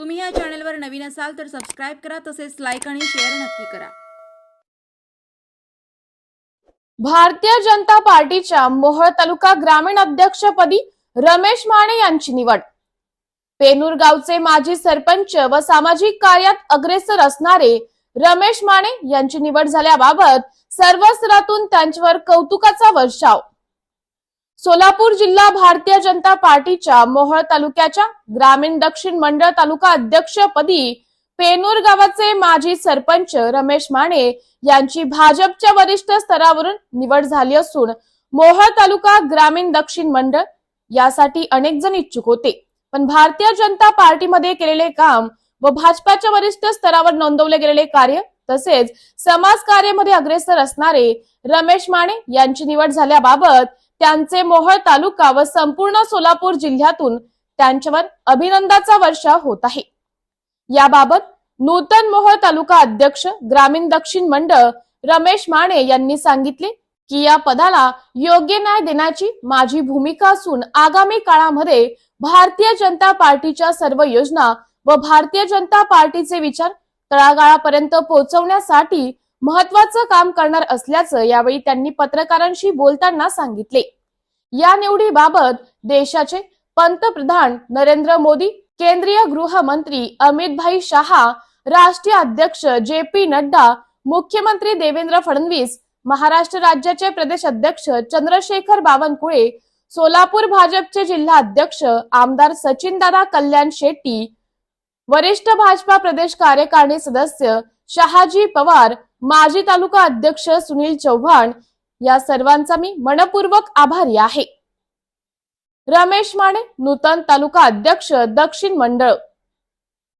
तुम्ही या चॅनलवर नवीन असाल तर सबस्क्राईब करा तसेच लाईक आणि शेअर नक्की करा. भारतीय जनता पार्टीच्या मोहळ तालुका ग्रामीण अध्यक्षपदी रमेश माने यांची निवड. पेनूर गावचे माजी सरपंच व सामाजिक कार्यात अग्रेसर असणारे रमेश माने यांची निवड झाल्याबाबत सर्व स्तरातून त्यांच्यावर कौतुकाचा वर्षाव. सोलापूर जिल्हा भारतीय जनता पार्टीच्या मोहळ तालुक्याच्या ग्रामीण दक्षिण मंडळ तालुका अध्यक्षपदी पेनूर गावाचे माजी सरपंच रमेश माने यांची भाजपच्या वरिष्ठ स्तरावरून निवड झाली असून मोहळ तालुका ग्रामीण दक्षिण मंडळ यासाठी अनेक जण इच्छुक होते. पण भारतीय जनता पार्टीमध्ये केलेले काम व भाजपाच्या वरिष्ठ स्तरावर नोंदवले गेलेले कार्य तसेच समाज कार्यामध्ये अग्रेसर असणारे रमेश माने यांची निवड झाल्याबाबत त्यांचे मोहोळ तालुका व संपूर्ण सोलापूर जिल्ह्यातून त्यांच्यावर अभिनंदाचा वर्षा होत आहे. याबाबत नूतन मोहोळ तालुका अध्यक्ष ग्रामीण दक्षिण मंडळ रमेश माने यांनी सांगितले की या पदाला योग्य न्याय देण्याची माझी भूमिका असून आगामी काळामध्ये भारतीय जनता पार्टीच्या सर्व योजना व भारतीय जनता पार्टीचे विचार तळागाळापर्यंत पोहोचवण्यासाठी महत्वाचं काम करणार असल्याचं यावेळी त्यांनी पत्रकारांशी बोलताना सांगितले. या निवडीबाबत देशाचे पंतप्रधान नरेंद्र मोदी केंद्रीय गृहमंत्री अमित भाई शहा राष्ट्रीय अध्यक्ष जे पी नड्डा मुख्यमंत्री देवेंद्र फडणवीस महाराष्ट्र राज्याचे प्रदेश अध्यक्ष चंद्रशेखर बावनकुळे सोलापूर भाजपचे जिल्हा अध्यक्ष आमदार सचिनदादा कल्याण शेट्टी वरिष्ठ भाजपा प्रदेश कार्यकारिणी सदस्य शहाजी पवार माजी तालुका अध्यक्ष सुनील चव्हाण या सर्वांचा मी मनपूर्वक आभारी आहे. रमेश माने नूतन तालुका अध्यक्ष दक्षिण मंडळ.